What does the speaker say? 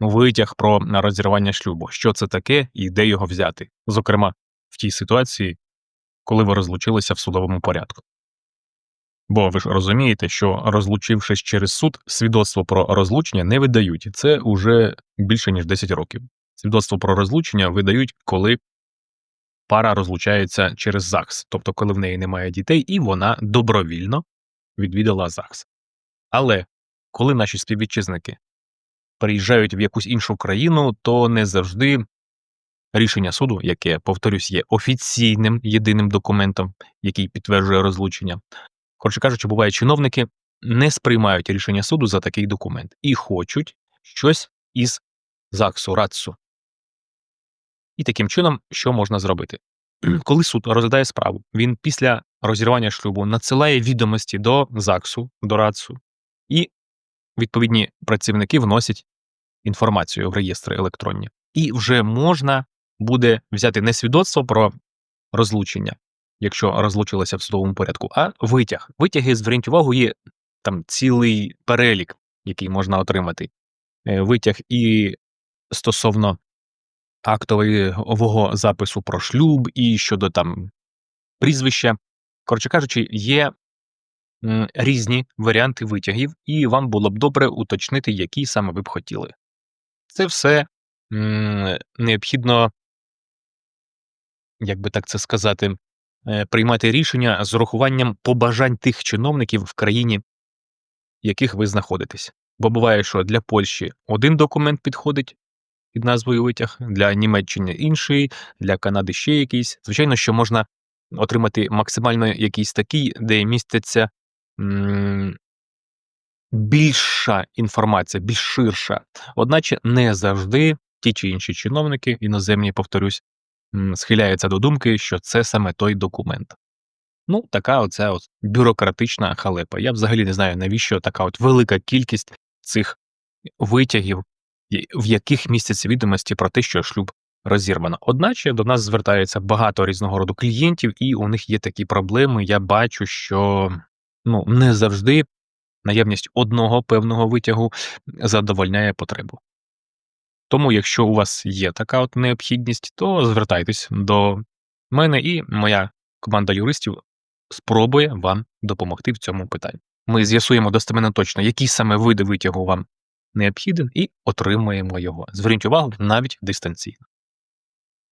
витяг про розірвання шлюбу. Що це таке і де його взяти? Зокрема, в тій ситуації, коли ви розлучилися в судовому порядку. Бо ви ж розумієте, що розлучившись через суд, свідоцтво про розлучення не видають. Це уже більше ніж 10 років. Свідоцтво про розлучення видають, коли пара розлучається через ЗАГС, тобто коли в неї немає дітей, і вона добровільно відвідала ЗАГС. Але коли наші співвітчизники приїжджають в якусь іншу країну, то не завжди рішення суду, яке, повторюсь, є офіційним єдиним документом, який підтверджує розлучення. Коротше кажучи, буває, чиновники не сприймають рішення суду за такий документ і хочуть щось із ЗАГСу, РАЦСу. І таким чином, що можна зробити? Коли суд розглядає справу, він після розірвання шлюбу надсилає відомості до ЗАГСу, до РАЦСу, і відповідні працівники вносять інформацію в реєстри електронні. І вже можна буде взяти не свідоцтво про розлучення, якщо розлучилися в судовому порядку, а витяг. Витяги, зверніть увагу, є там цілий перелік, який можна отримати. Е, Витяг і стосовно актового запису про шлюб, і щодо там прізвища. Коротше кажучи, є різні варіанти витягів, і вам було б добре уточнити, які саме ви б хотіли. Це все необхідно, як би так це сказати, е, приймати рішення з урахуванням побажань тих чиновників в країні, в яких ви знаходитесь. Бо буває, що для Польщі один документ підходить під назвою витяг, для Німеччини інший, для Канади ще якийсь. Звичайно, що можна отримати максимально якийсь такий, де міститься м, більша інформація, більш ширша. Одначе не завжди ті чи інші чиновники, іноземні, повторюсь, схиляються до думки, що це саме той документ. Ну, така оця от бюрократична халепа. Я взагалі не знаю, навіщо така от велика кількість цих витягів, в яких містяться відомості про те, що шлюб розірвано. Одначе до нас звертається багато різного роду клієнтів, і у них є такі проблеми. Я бачу, що ну, не завжди наявність одного певного витягу задовольняє потребу. Тому, якщо у вас є така от необхідність, то звертайтесь до мене, і моя команда юристів спробує вам допомогти в цьому питанні. Ми з'ясуємо достеменно точно, який саме види витягу вам необхіден, і отримаємо його. Зверніть увагу навіть дистанційно.